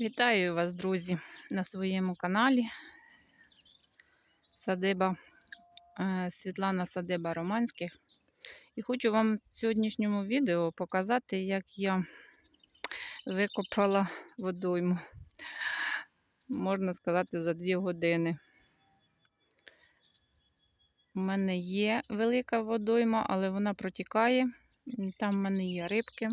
Вітаю вас, друзі, на своєму каналі. Садиба е, Світлана Садиба Романських. І хочу вам в сьогоднішньому відео показати, як я викопала водойму. Можна сказати, за 2 години. У мене є велика водойма, але вона протікає. Там в мене є рибки.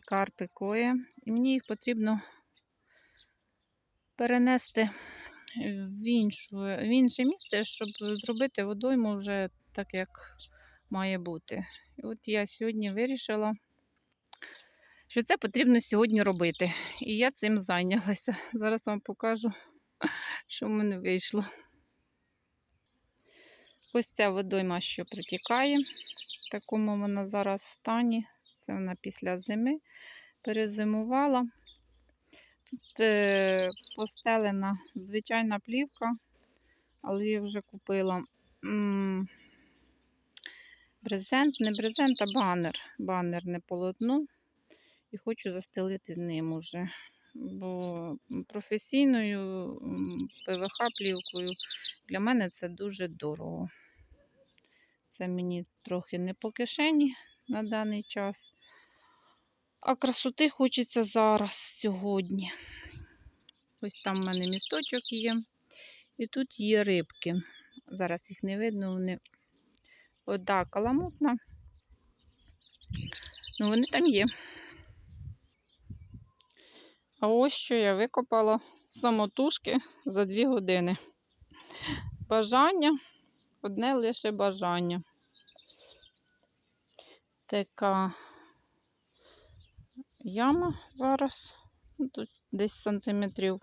Карпи кої. І мені їх потрібно перенести в, іншу, в інше місце, щоб зробити водойму вже так, як має бути. І от я сьогодні вирішила, що це потрібно сьогодні робити. І я цим зайнялася. Зараз вам покажу, що в мене вийшло. Ось ця водойма, що протікає. В такому вона зараз стані. Це вона після зими перезимувала. Тут е, постелена звичайна плівка, але я вже купила брезент, не брезент, а банер. Банер не полотно. І хочу застелити ним уже. Бо професійною ПВХ-плівкою для мене це дуже дорого. Це мені трохи не по кишені на даний час. А красоти хочеться зараз, сьогодні. Ось там в мене місточок є. І тут є рибки. Зараз їх не видно, вони вода каламутна. Ну, вони там є. А ось що я викопала самотужки за 2 години. Бажання, одне лише бажання. Така яма зараз. Ну, Тут десь сантиметрів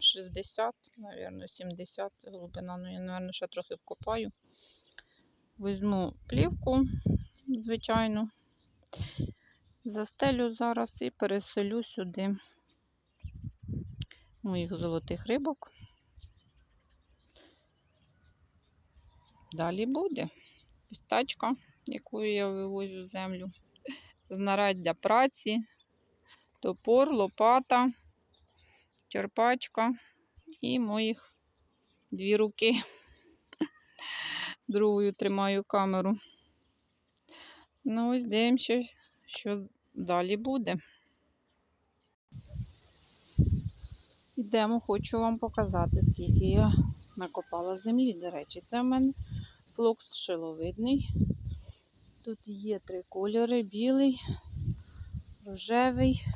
60, мабуть, 70 глибина. Ну, я, мабуть, ще трохи вкопаю. Візьму плівку, звичайно, застелю зараз і переселю сюди моїх золотих рибок. Далі буде пістачка, яку я вивозю в землю знаряддя праці, топор, лопата, черпачка і моїх дві руки. Другою тримаю камеру. Ну, ось дивимося, що далі буде. Ідемо, хочу вам показати, скільки я накопала землі. До речі, це в мене флокс шиловидний. Тут є три кольори: білий, рожевий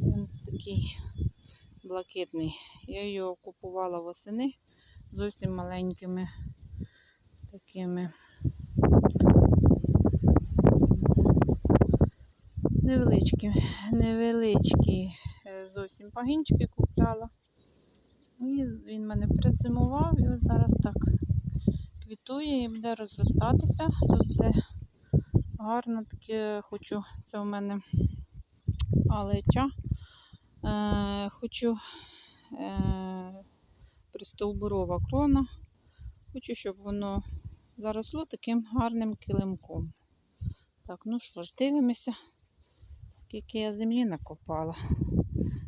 і такий блакитний. Я його купувала восени зовсім маленькими такими невеличкі, невеличкі е, зовсім пагінчики купляла. І він мене призимував і ось зараз так квітує і буде розростатися. Тут де гарно таке хочу, це у мене алеча. Е, хочу е, пристовбурова крона. Хочу, щоб воно заросло таким гарним килимком. Так, ну що ж, дивимося, скільки я землі накопала.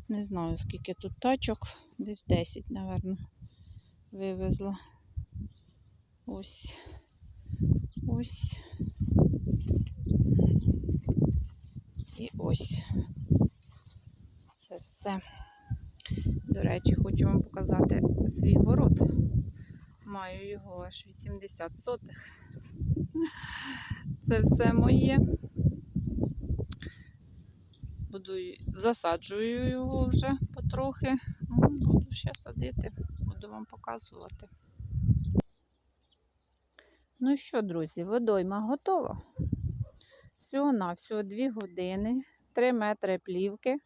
Не знаю, скільки тут тачок, десь 10, мабуть, вивезла. Ось. Ось. І ось. Це все. До речі, хочу вам показати свій город. Маю його аж 80 сотих. Це все моє. Буду засаджую його вже потрохи. Ну, Буду ще садити, буду вам показувати. Ну що, друзі, водойма готова. Всього на всього 2 години, 3 метри плівки.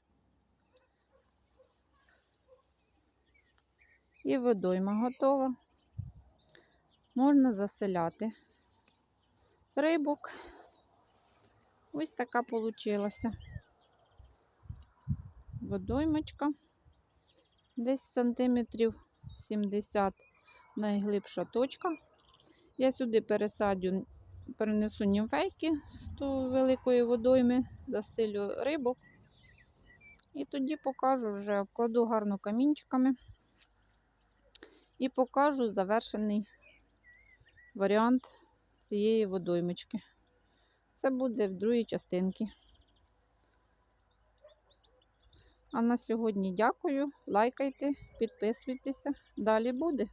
І водойма готова. Можна заселяти рибок. Ось така получилася. Водоймочка. Десь сантиметрів 70 найглибша точка. Я сюди пересадю перенесу німфейки з тої великої водойми, засилю рибок. І тоді покажу вже, обкладу гарно камінчиками і покажу завершений варіант цієї водоймочки. Це буде в другій частинці. А на сьогодні дякую. Лайкайте, підписуйтеся. Далі буде.